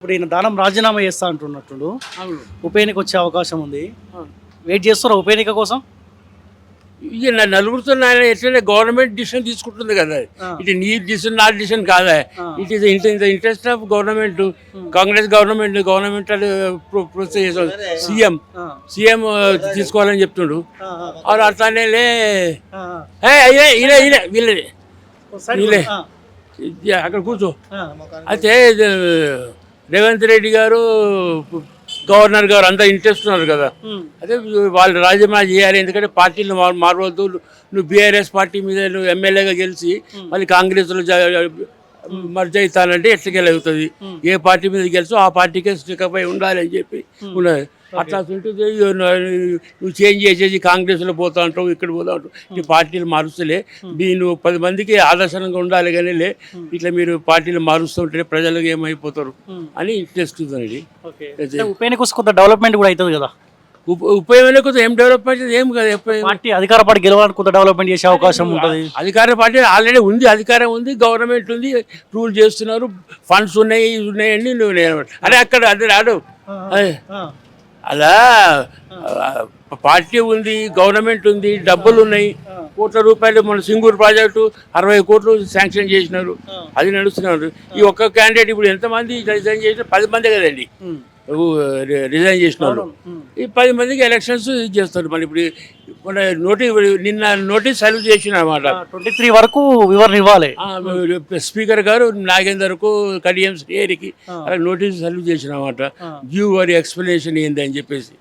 ఇప్పుడు ఈయన దానం రాజీనామా చేస్తా అంటున్నట్టు ఉప ఎన్నిక వచ్చే అవకాశం ఉంది. వెయిట్ చేస్తారా ఉప ఎన్నిక కోసం? ఇక నా నలుగురితో నాయన ఎట్లనే గవర్నమెంట్ డిసిషన్ తీసుకుంటుంది కదా. ఇది నీ డిసిషన్ నా డిసిషన్ కాదా. It is in the interest of government Congress government government process చేస్తుంది సీఎం. సీఎం తీసుకోవాలని చెప్తుండు. అట్లానే లే. ఇదే వీళ్ళే. ఇది అక్కడ కూర్చో. అయితే రేవంత్ రెడ్డి గారు గవర్నర్ గారు అంతా ఇంట్రెస్ట్ ఉన్నారు కదా. అదే వాళ్ళు రాజీనామా చేయాలి ఎందుకంటే పార్టీలు మార్ మారవద్దు. నువ్వు బీఆర్ఎస్ పార్టీ మీద నువ్వు ఎమ్మెల్యేగా గెలిచి మళ్ళీ కాంగ్రెస్లో మర్జ్ అవుతానంటే ఎట్లకెళ్ళవుతుంది ఏ పార్టీ మీద గెలిచో ఆ పార్టీకే స్టికప్ అయి ఉండాలి అని చెప్పి ఉన్నది అట్లా ఉంటుంది నువ్వు చేంజ్ చేసేసి కాంగ్రెస్లో పోతా అంటావు ఇక్కడ పోతా అంటావు. ఈ పార్టీలు మారుస్తలే. నువ్వు పది మందికి ఆదర్శనంగా ఉండాలి కానీ లే ఇట్లా మీరు పార్టీలు మారుస్తుంటే ప్రజలకు ఏమైపోతారు అని తెలుస్తుందండి ఓకే. అంటే ఉప ఎన్నిక వస్తే కొంత డెవలప్మెంట్ కూడా అవుతుంది కదా? ఉప ఉపయోగం కొద్దిగా ఏం డెవలప్మెంట్ ఏం కదా ఉపయోగం పార్టీ అధికార పార్టీ గెలవడానికి కొంత డెవలప్మెంట్ చేసే అవకాశం ఉంటుంది. అధికార పార్టీ ఆల్రెడీ ఉంది అధికారం ఉంది గవర్నమెంట్ ఉంది రూల్ చేస్తున్నారు ఫండ్స్ ఉన్నాయి ఇవి ఉన్నాయి అన్ని నువ్వు అరే అక్కడ అది రాడు అలా పార్టీ ఉంది గవర్నమెంట్ ఉంది డబ్బులు ఉన్నాయి కోట్ల రూపాయలు మన సింగూరు ప్రాజెక్టు అరవై కోట్లు శాంక్షన్ చేసినారు. అది నడుస్తున్నారు. ఈ ఒక్క క్యాండిడేట్ ఇప్పుడు ఎంతమంది రిజైన్ చేసిన పది మంది కదండి. రిజైన్ చేసిన వాళ్ళు ఈ పది మందికి ఎలక్షన్స్ ఇది చేస్తారు. మళ్ళీ ఇప్పుడు మన నోటీస్ నిన్న నోటీస్ సర్వ్ చేసిన అనమాట ట్వంటీ త్రీ వరకు వివరణ ఇవ్వాలి. స్పీకర్ గారు నాగేందర్కు కడియం శ్రేయరికి అలా నోటీస్ సర్వ్ చేసిన అనమాట గివ్ వరి ఎక్స్ప్లెనేషన్ ఏంది అని చెప్పేసి.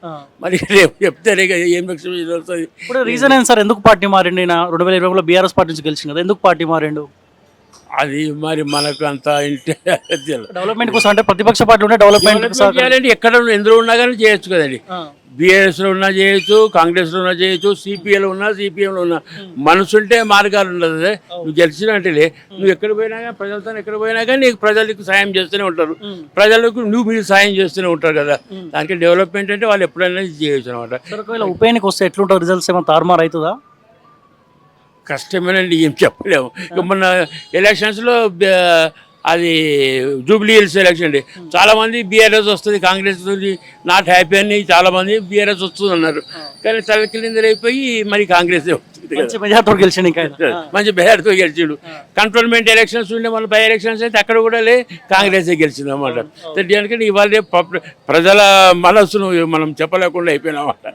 మరి రేపు చెప్తారే ఏం ఎక్స్ప్లెనేషన్ వస్తుంది? ఇప్పుడు రీజన్ ఏంటి సార్? ఎందుకు పార్టీ మారిండు రెండు వేల ఇరవైలో బీఆర్ఎస్ పార్టీ నుంచి గెలిచింది కదా. ఎందుకు పార్టీ మారిండు? అది మరి మనకు అంత. డెవలప్మెంట్ కోసం అంటే ప్రతిపక్ష పార్టీ ఉంటే డెవలప్మెంట్ చేయాలంటే ఎక్కడ ఎందులో ఉన్నా కానీ చేయొచ్చు కదండి. బీఆర్ఎస్లో ఉన్నా చేయొచ్చు కాంగ్రెస్లో ఉన్నా చేయొచ్చు సిపిఐలో ఉన్నా సిపిఎంలో ఉన్నా. మనసుంటే మార్గాలు ఉండదు అదే. నువ్వు గెలిచినట్టేలే నువ్వు ఎక్కడ పోయినా కానీ ప్రజలతో ఎక్కడ పోయినా కానీ నీకు ప్రజలకు సాయం చేస్తూనే ఉంటారు. ప్రజలకు నువ్వు మీరు సాయం చేస్తూనే ఉంటారు కదా. దానికి డెవలప్మెంట్ అంటే వాళ్ళు ఎప్పుడైనా చేయొచ్చు అనమాట. ఒకవేళ ఉప ఎన్నిక వస్తే ఎట్లుంటుంది రిజల్ట్స్ ఏమైనా తారుమారు అవుతుందా? కష్టమేనండి ఏం చెప్పలేము. ఇక మొన్న ఎలక్షన్స్లో అది జూబ్లీ హిల్స్ ఎలక్షన్ అండి. చాలా మంది బీఆర్ఎస్ వస్తుంది కాంగ్రెస్ నాట్ హ్యాపీ అని చాలా మంది బీఆర్ఎస్ వస్తుంది అన్నారు కానీ తలకిలిందరు అయిపోయి మరి కాంగ్రెస్ వస్తుంది. మంచి మెజార్టీ గెలిచిండు ఇంకా ఆయన. మంచి బెహర్తో గెలిచిండు. కంట్రోల్మెంట్ ఎలక్షన్స్ ఉండే మన బై ఎలక్షన్స్ అయితే అక్కడ కూడా లే కాంగ్రెస్ గెలిచింది అనమాట దానికంటే ఇవాళ పబ్- ప్రజల మనస్సును మనం చెప్పలేకుండా అయిపోయినా అనమాట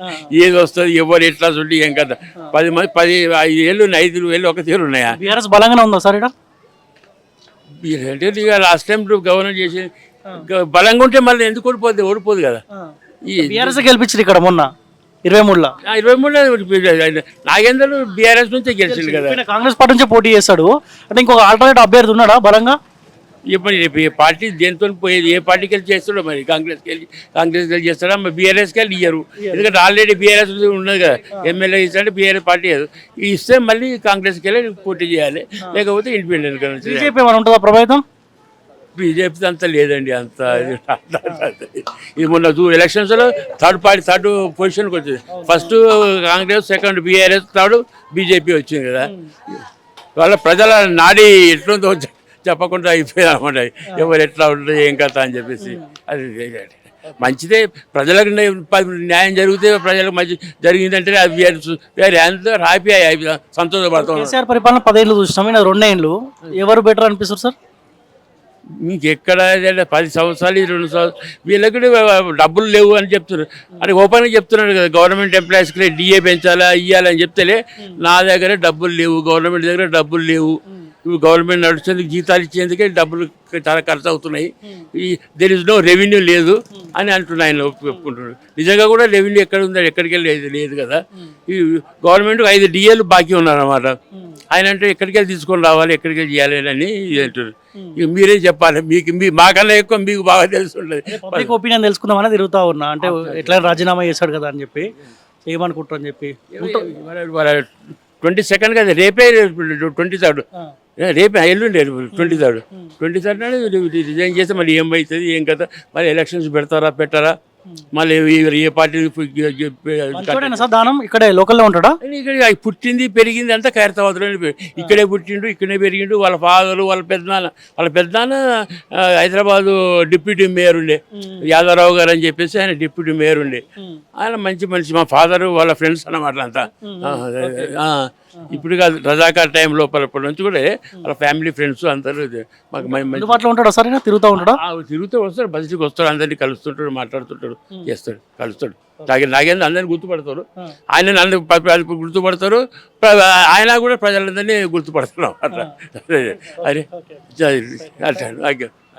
ఏది వస్తుంది ఎవరు ఎట్లా చూడి ఏం కదా పది మంది పది ఐదు ఏళ్ళు ఉన్నాయి, ఐదు వేలు ఒక తీరు ఉన్నాయా? బీఆర్ఎస్ బలంగానే ఉందా సార్ ఇక్కడ? అంటే ఇక లాస్ట్ టైం గవర్నర్ చేసి బలంగా ఉంటే మళ్ళీ ఎందుకు ఓడిపోద్ది? ఓడిపోదు కదా. ఈ బీఆర్ఎస్ గెలిపించారు ఇక్కడ మొన్న? ఇరవై మూడులో? ఇరవై మూడు నాగేందర్ బీఆర్ఎస్ నుంచే గెలిచింది కదా. ఈయన కాంగ్రెస్ పార్టీ నుంచి పోటీ చేస్తాడు. అంటే ఇంకొక ఆల్టర్నేట్ అభ్యర్థి ఉన్నాడా బలంగా? ఇప్పుడు రేపు ఏ పార్టీ దేనితో పోయేది ఏ పార్టీకి వెళ్ళి చేస్తాడో మరి? కాంగ్రెస్కి వెళ్ళి కాంగ్రెస్కి వెళ్ళి చేస్తాడా? మరి బీఆర్ఎస్కి వెళ్ళి ఇయ్యరు. ఎందుకంటే ఆల్రెడీ బీఆర్ఎస్ ఉన్నది కదా. ఎమ్మెల్యే ఇస్తాడు బీఆర్ఎస్ పార్టీ లేదు ఇస్తే మళ్ళీ కాంగ్రెస్కి వెళ్ళి పోటీ చేయాలి. లేకపోతే ఇండిపెండెంట్ బీజేపీ ఏమైనా ఉంటుందా ప్రభావితం? బీజేపీ అంతా లేదండి అంత ఇది. మొన్న ఎలక్షన్స్లో థర్డ్ పార్టీ థర్డ్ పొజిషన్కి వచ్చింది. First Congress second BRS third BJP వచ్చింది కదా. వాళ్ళ ప్రజల నాడి ఎట్లుందో చెప్పకుండా అయిపోయింది అనమాట ఎవరు ఎట్లా ఉంటుంది ఏం కథ అని చెప్పేసి. అది మంచిదే ప్రజలకు న్యాయ- జరిగితే ప్రజలకు మంచి జరిగిందంటే అది వేరే వేరే అంత హ్యాపీ అయి సంతోషపడతాం. కేసీఆర్ పరిపాలన పదేళ్ళు చూసినాం. రెండేళ్ళు ఎవరు బెటర్ అనిపిస్తారు సార్? మీకు ఎక్కడ పది సంవత్సరాలు ఈ రెండు సంవత్సరాలు వీళ్ళకి కూడా డబ్బులు లేవు అని చెప్తున్నారు. అని ఓపెన్గా చెప్తున్నారు కదా గవర్నమెంట్ ఎంప్లాయీస్కి డిఏ పెంచాలా ఇవ్వాలని చెప్తేలే నా దగ్గర డబ్బులు లేవు గవర్నమెంట్ దగ్గర డబ్బులు లేవు. ఇప్పుడు గవర్నమెంట్ నడుస్తుంది జీతాలు ఇచ్చేందుకే డబ్బులు చాలా ఖర్చు అవుతున్నాయి ఈ దెర్ ఇస్ నో రెవెన్యూ లేదు అని అంటున్నాయి ఆయన ఒప్పు- ఒప్పుకుంటున్నారు నిజంగా కూడా రెవెన్యూ ఎక్కడ ఉందో ఎక్కడికి వెళ్ళి లేదు లేదు కదా ఈ గవర్నమెంట్ ఐదు డిఏలు బాకీ ఉన్నారన్నమాట ఆయన అంటే ఎక్కడికి వెళ్ళి తీసుకొని రావాలి ఎక్కడికి వెళ్ళి చేయాలి అని అంటారు ఇక మీరే చెప్పాలి మీకు మీ మాకన్నా ఎక్కువ మీకు బాగా తెలిసి పబ్లిక్ ఒపీనియన్ తెలుసుకుందామని తిరుగుతా ఉన్నా అంటే ఎట్లా రాజీనామా చేశాడు కదా అని చెప్పి ఏమనుకుంటారు అని చెప్పి ట్వంటీ సెకండ్ కదా రేపే ట్వంటీ థర్డ్ రేపే ఎల్లుండి twenty third. Twenty third resign చేస్తే మళ్ళీ ఏమవుతుంది ఏం కదా మరి ఎలక్షన్స్ పెడతారా పెట్టారా? మళ్ళీ ఏ పార్టీ దానం ఇక్కడే లోకల్లో ఉంటాడా? ఇక్కడ పుట్టింది పెరిగింది అంతా ఖైరతాబాద్లోనే పె- ఇక్కడే పుట్టిండు ఇక్కడే పెరిగిండు వాళ్ళ ఫాదరు వాళ్ళ పెద్దనాన్న. వాళ్ళ పెద్దనాన్న హైదరాబాదు డిప్యూటీ మేయర్ ఉండే. యాదవరావు గారు అని చెప్పేసి ఆయన డిప్యూటీ మేయర్ ఉండే. ఆయన మంచి మనిషి మా ఫాదరు వాళ్ళ ఫ్రెండ్స్ అన్నమాట అంతా. ఇప్పుడు కాదు రజాకార్ టైం లోపల నుంచి కూడా వాళ్ళ ఫ్యామిలీ ఫ్రెండ్స్ అందరూ మాకు అందుబాటులో ఉంటాడా సార్? తిరుగుతూ ఉంటాడా? తిరుగుతూ వస్తాడు బస్సుకి వస్తాడు అందరినీ కలుస్తుంటాడు మాట్లాడుతుంటాడు చేస్తాడు కలుస్తాడు. నాగే నాగేంద్ర అందరిని గుర్తుపడతారు. ఆయన ప- గుర్తుపడతారు. ఆయన కూడా ప్రజలందరినీ గుర్తుపడతారు అట్లా అదే. అరే అట్లా